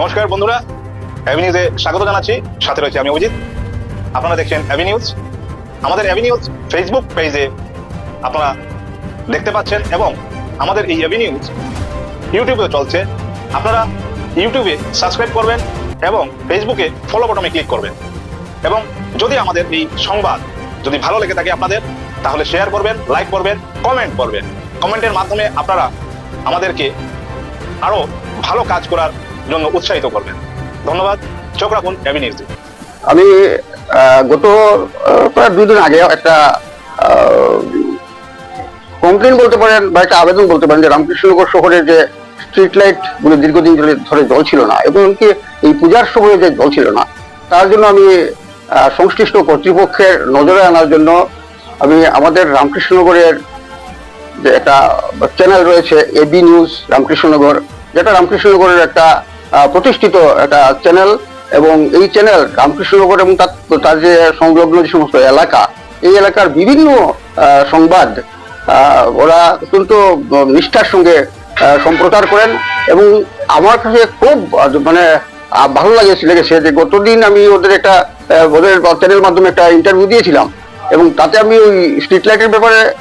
নমস্কার বন্ধুরা অ্যাভিনিউজে স্বাগত জানাচ্ছি। সাথে রয়েছে আমি অভিজিৎ আপনারা দেখছেন অ্যাভিনিউজ আমাদের অ্যাভিনিউজ ফেসবুক পেজে আপনারা দেখতে পাচ্ছেন এবং আমাদের এই অ্যাভিনিউজ ইউটিউবে চলছে। আপনারা ইউটিউবে সাবস্ক্রাইব করবেন এবং ফেসবুকে ফলো বটনে ক্লিক করবেন। এবং যদি আমাদের এই সংবাদ যদি ভালো লেগে থাকে আপনাদের, তাহলে শেয়ার করবেন লাইক করবেন কমেন্ট করবেন। কমেন্টের মাধ্যমে আপনারা আমাদেরকে আরও ভালো কাজ করার জন্য উৎসাহিত করবেন। ধন্যবাদ। চোখ রাখুন অ্যাভিনিউজে আমি গত প্রায় দুই দিন আগে একটা কমপ্লেন বলতে পারেন বা একটা আবেদন বলতে পারেন যে রামকৃষ্ণনগর শহরে যে স্ট্রিট লাইটগুলো দীর্ঘদিন ধরে জল ছিল না এবং কি এই পূজার সময় যে জল ছিল না, তার জন্য আমি সংশ্লিষ্ট কর্তৃপক্ষের নজরে আনার জন্য আমি আমাদের রামকৃষ্ণনগরের যে একটা চ্যানেল রয়েছে এবি নিউজ রামকৃষ্ণনগর, যেটা রামকৃষ্ণনগরের একটা প্রতিষ্ঠিত একটা চ্যানেল এবং এই চ্যানেল রামকৃষ্ণনগর এবং তার তার যে সংলগ্ন যে সমস্ত এলাকা, এই এলাকার বিভিন্ন সংবাদ ওরা অত্যন্ত নিষ্ঠার সঙ্গে সম্প্রচার করেন এবং আমার কাছে খুব মানে ভালো লাগে লেগেছে যে গতদিন আমি ওদের একটা ওদের চ্যানেল মাধ্যমে একটা ইন্টারভিউ দিয়েছিলাম এবং তাতে আমি ওই স্ট্রিট লাইটের ব্যাপারে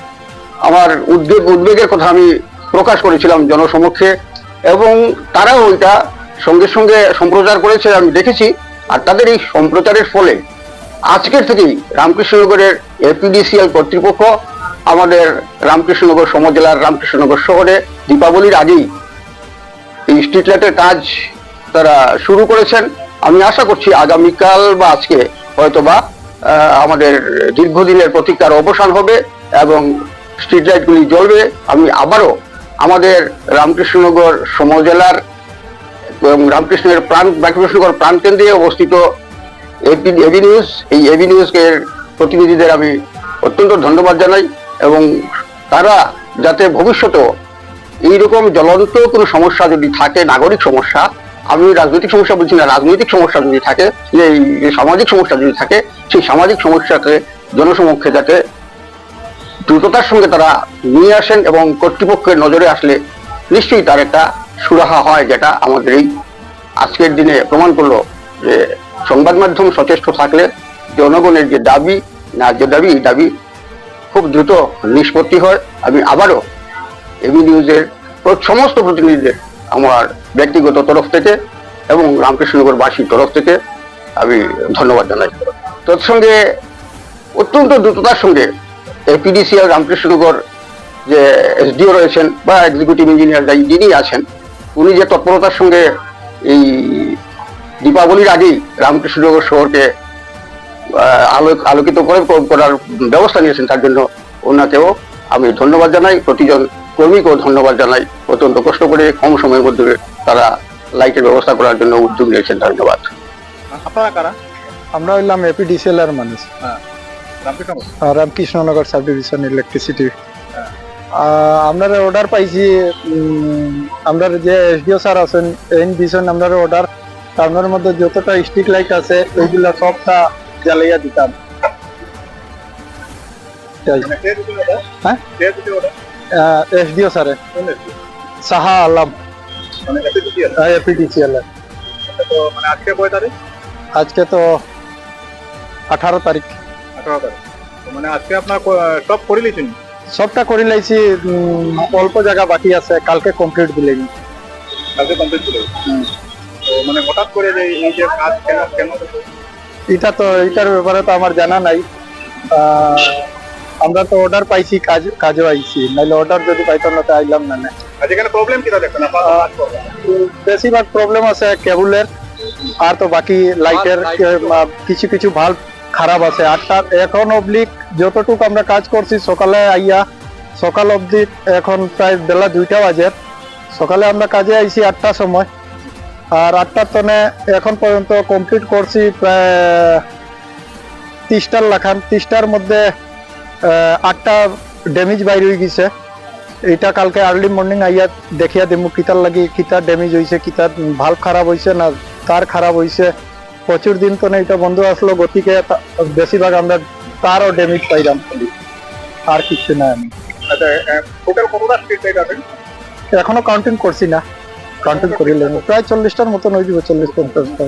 আমার উদ্বেগ, উদ্বেগের কথা আমি প্রকাশ করেছিলাম জনসমক্ষে এবং তারাও ওইটা সঙ্গে সঙ্গে সম্প্রচার করেছে, আমি দেখেছি। আর তাদের এই সম্প্রচারের ফলে আজকের থেকেই রামকৃষ্ণনগরের এপিডিসিএল কর্তৃপক্ষ, আমাদের রামকৃষ্ণনগর সমজেলার রামকৃষ্ণনগর শহরে দীপাবলির আগেই এই স্ট্রিট লাইটের কাজ তারা শুরু করেছেন। আমি আশা করছি আগামীকাল বা আজকে হয়তোবা আমাদের দীর্ঘদিনের প্রতীক্ষার অবসান হবে এবং স্ট্রিট লাইটগুলি জ্বলবে। আমি আবারও আমাদের রামকৃষ্ণনগর সমজেলার রামকৃষ্ণের প্রাণ রামকৃষ্ণনগর প্রাণকেন্দ্রে অবস্থিত এবি নিউজ। এই এবি নিউজের প্রতিনিধিদের আমি অত্যন্ত ধন্যবাদ জানাই এবং তারা যাতে ভবিষ্যতেও এইরকম জ্বলন্ত কোনো সমস্যা যদি থাকে, নাগরিক সমস্যা আমি রাজনৈতিক সমস্যা বলছি না, রাজনৈতিক সমস্যা যদি থাকে এই যে সামাজিক সমস্যা যদি থাকে, সেই সামাজিক সমস্যাকে জনসমক্ষে যাতে দ্রুততার সঙ্গে তারা নিয়ে আসেন এবং কর্তৃপক্ষের নজরে আসলে নিশ্চয়ই তার একটা সুরাহা হয় যেটা আমাদের এই আজকের দিনে প্রমাণ করল যে সংবাদ মাধ্যম সচেষ্ট থাকলে জনগণের যে দাবি, ন্যায্য দাবি, এই দাবি খুব দ্রুত নিষ্পত্তি হয়। আমি আবারও এবি নিউজের সমস্ত প্রতিনিধিদের আমার ব্যক্তিগত তরফ থেকে এবং রামকৃষ্ণনগরবাসীর তরফ থেকে আমি ধন্যবাদ জানাই। তৎসঙ্গে অত্যন্ত দ্রুততার সঙ্গে এপিডিসিএল রামকৃষ্ণনগর যে এসডিও রয়েছেন বা এক্সিকিউটিভ ইঞ্জিনিয়ার যিনি আছেন উনি যে তৎপরতার সঙ্গে এই দীপাবলির আগেই রামকৃষ্ণনগর শহরকে আলোক আলোকিত করে করার ব্যবস্থা নিয়েছেন তার জন্য ওনাকেও আমি ধন্যবাদ জানাই। প্রতিজন কর্মীকেও ধন্যবাদ জানাই। অত্যন্ত কষ্ট করে কম সময়ের মধ্যে তারা লাইটের ব্যবস্থা করার জন্য উদ্যোগ নিয়েছেন ধন্যবাদ। আপনারা কারা? আমরা হইলাম এপিডিসিএল এর মানুষ। রামকৃষ্ণনগর সাব ডিভিশন ইলেকট্রিসিটি আমরা অর্ডার পাইছি আমরা যে এসডিও স্যার আছেন এন বিষয়ে আমরা অর্ডার আপনার মধ্যে যতটা স্ট্রিট লাইট আছে এইগুলা সবটা জ্বালাইয়া দিতাম। হ্যাঁ? এসডিও স্যারে। সাহা আলম। এপিডিসিএল এর মানে আজকে কয় তারিখ? আজকে তো আঠারো তারিখ। আঠারো তারিখ। মানে আজকে আপনার সব করে লিছেন সবটা করে লাইছি অল্প জায়গা বাকি আছে কালকে কমপ্লিট দিলে কালকে কমপ্লিট করে মানে হঠাৎ করে যে এই যে কাজ কেন কেন? এটা তো এটার ব্যাপারে তো আমার জানা নাই। আমরা তো অর্ডার পাইছি কাজ কাজও আইছি। নাইলে অর্ডার যদি পাইতাম না তো আইলাম না না। আজ এখানে প্রবলেম কিটা বেশিরভাগ প্রবলেম আছে কেবলের আর তো বাকি লাইটের কিছু কিছু ভাল্ব খারাপ আছে। আটটা এখন অবলিক যতটুকু আমরা কাজ করছি, সকালে আইয়া, সকাল অবধি এখন প্রায় বেলা দুইটা বাজে। সকালে আমরা কাজে আইছি আটটার সময়। আর আটটার তনে এখন পর্যন্ত কমপ্লিট করছি প্রায়, তিরিশটার লাখান। তিরিশটার মধ্যে আটটা ড্যামেজ বাইর হয়ে গেছে। এটা কালকে আর্লি মর্নিং আইয়া দেখিয়া দিমু, কিতার লাগি কিতা ড্যামেজ হইছে কিতা ভাল্ব খারাপ হইছে না, তার খারাপ হইছে। প্রচুর দিন তো এটা বন্ধ আসলো গতিকে বেশিরভাগ আমরা তারও ড্যামেজ পাইলাম। আর কিছু না আমি। আচ্ছা টোটাল কতটা স্ট্রিট লাইট আছে? এখনও কাউন্টিং করছি না। কাউন্টিং করিলেন। প্রায় চল্লিশটার মতন হয়ে দিব চল্লিশ পঞ্চাশটা